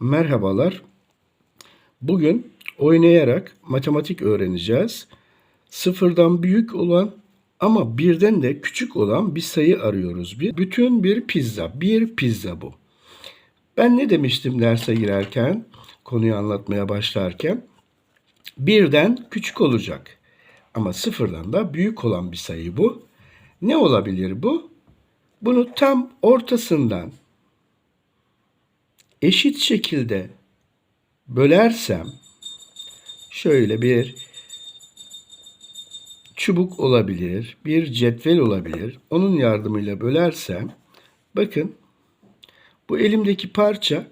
Merhabalar. Bugün oynayarak matematik öğreneceğiz. Sıfırdan büyük olan ama birden de küçük olan bir sayı arıyoruz. Bir bütün bir pizza. Bir pizza bu. Ben ne demiştim derse girerken, konuyu anlatmaya başlarken? Birden küçük olacak. Ama sıfırdan da büyük olan bir sayı bu. Ne olabilir bu? Bunu tam ortasından eşit şekilde bölersem şöyle bir çubuk olabilir, bir cetvel olabilir. Onun yardımıyla bölersem bakın bu elimdeki parça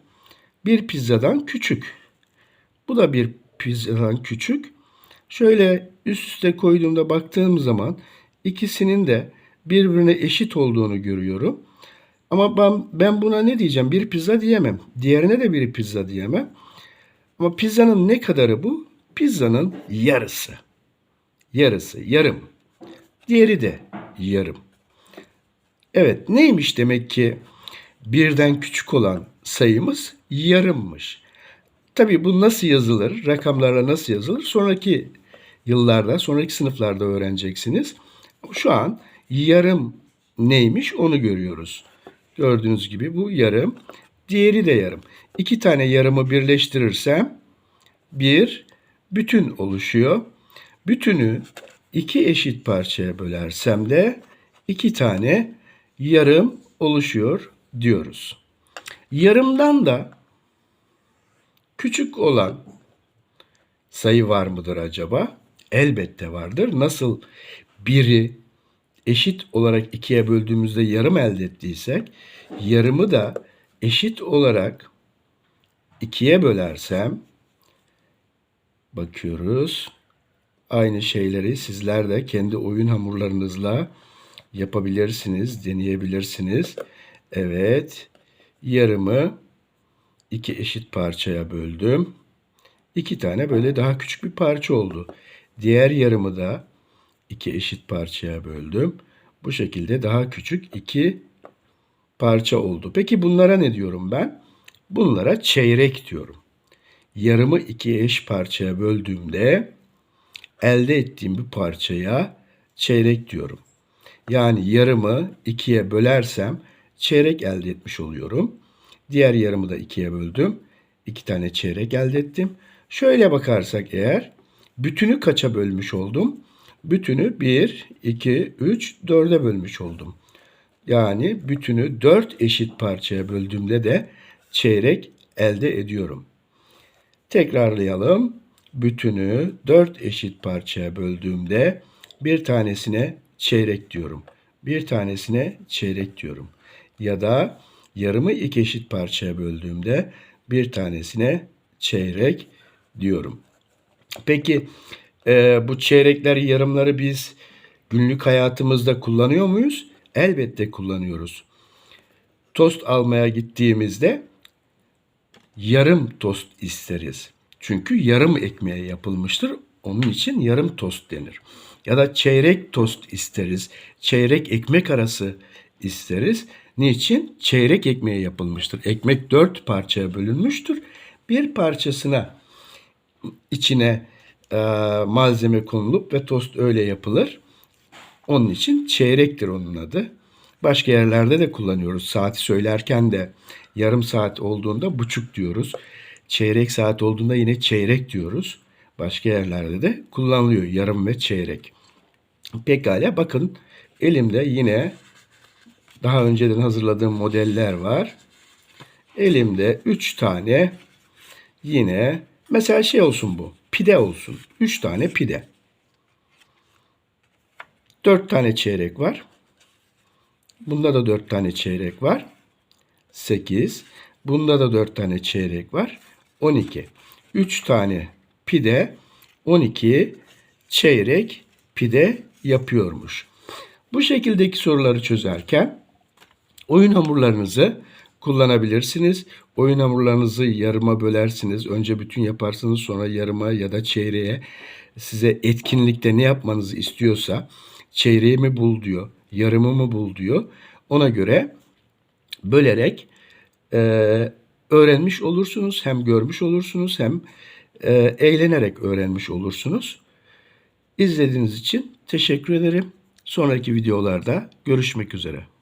bir pizzadan küçük. Bu da bir pizzadan küçük. Şöyle üst üste koyduğumda baktığım zaman ikisinin de birbirine eşit olduğunu görüyorum. Ama ben, ben buna ne diyeceğim? Bir pizza diyemem. Diğerine de bir pizza diyemem. Ama pizzanın ne kadarı bu? Pizzanın yarısı. Yarısı, yarım. Diğeri de yarım. Evet, neymiş demek ki birden küçük olan sayımız yarımmış. Tabii bu nasıl yazılır, rakamlarla nasıl yazılır? Sonraki yıllarda, sonraki sınıflarda öğreneceksiniz. Şu an yarım neymiş onu görüyoruz. Gördüğünüz gibi bu yarım. Diğeri de yarım. İki tane yarımı birleştirirsem bir bütün oluşuyor. Bütünü iki eşit parçaya bölersem de iki tane yarım oluşuyor diyoruz. Yarımdan da küçük olan sayı var mıdır acaba? Elbette vardır. Nasıl biri eşit olarak ikiye böldüğümüzde yarım elde ettiysek, yarımı da eşit olarak ikiye bölersem, bakıyoruz. Aynı şeyleri sizler de kendi oyun hamurlarınızla yapabilirsiniz, deneyebilirsiniz. Evet, yarımı iki eşit parçaya böldüm. İki tane böyle daha küçük bir parça oldu. Diğer yarımı da iki eşit parçaya böldüm. Bu şekilde daha küçük iki parça oldu. Peki bunlara ne diyorum ben? Bunlara çeyrek diyorum. Yarımı iki eş parçaya böldüğümde elde ettiğim bir parçaya çeyrek diyorum. Yani yarımı ikiye bölersem çeyrek elde etmiş oluyorum. Diğer yarımı da ikiye böldüm. İki tane çeyrek elde ettim. Şöyle bakarsak eğer bütünü kaça bölmüş oldum? Bütünü 1, 2, 3, 4'e bölmüş oldum. Yani bütünü 4 eşit parçaya böldüğümde de çeyrek elde ediyorum. Tekrarlayalım. Bütünü 4 eşit parçaya böldüğümde bir tanesine çeyrek diyorum. Bir tanesine çeyrek diyorum. Ya da yarımı iki eşit parçaya böldüğümde bir tanesine çeyrek diyorum. Peki e, bu çeyrekler, yarımları biz günlük hayatımızda kullanıyor muyuz? Elbette kullanıyoruz. Tost almaya gittiğimizde yarım tost isteriz. Çünkü yarım ekmeğe yapılmıştır. Onun için yarım tost denir. Ya da çeyrek tost isteriz. Çeyrek ekmek arası isteriz. Niçin? Çeyrek ekmeğe yapılmıştır. Ekmek dört parçaya bölünmüştür. Bir parçasına içine e, malzeme konulup ve tost öyle yapılır. Onun için çeyrektir onun adı. Başka yerlerde de kullanıyoruz. Saati söylerken de yarım saat olduğunda buçuk diyoruz. Çeyrek saat olduğunda yine çeyrek diyoruz. Başka yerlerde de kullanılıyor yarım ve çeyrek. Pekala bakın elimde yine daha önceden hazırladığım modeller var. Elimde 3 tane yine mesela şey olsun bu. Pide olsun. 3 tane pide. 4 tane çeyrek var. Bunda da 4 tane çeyrek var. 8. Bunda da 4 tane çeyrek var. 12. 3 tane pide 12 çeyrek pide yapıyormuş. Bu şekildeki soruları çözerken oyun hamurlarınızı kullanabilirsiniz. Oyun hamurlarınızı yarıma bölersiniz. Önce bütün yaparsınız sonra yarıma ya da çeyreğe size etkinlikte ne yapmanızı istiyorsa çeyreği mi bul diyor, yarımı mı bul diyor. Ona göre bölerek e, öğrenmiş olursunuz, hem görmüş olursunuz, hem e, eğlenerek öğrenmiş olursunuz. İzlediğiniz için teşekkür ederim. Sonraki videolarda görüşmek üzere.